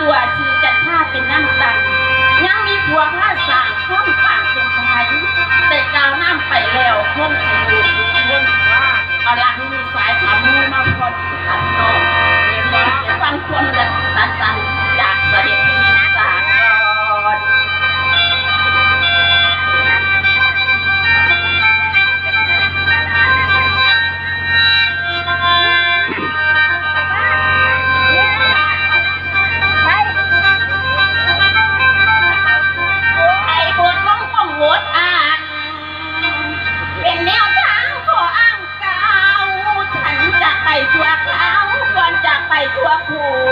ตัวชื่อจันท่าเป็นน้ำตังยังมีผัวผ้าสางพ่อ ako.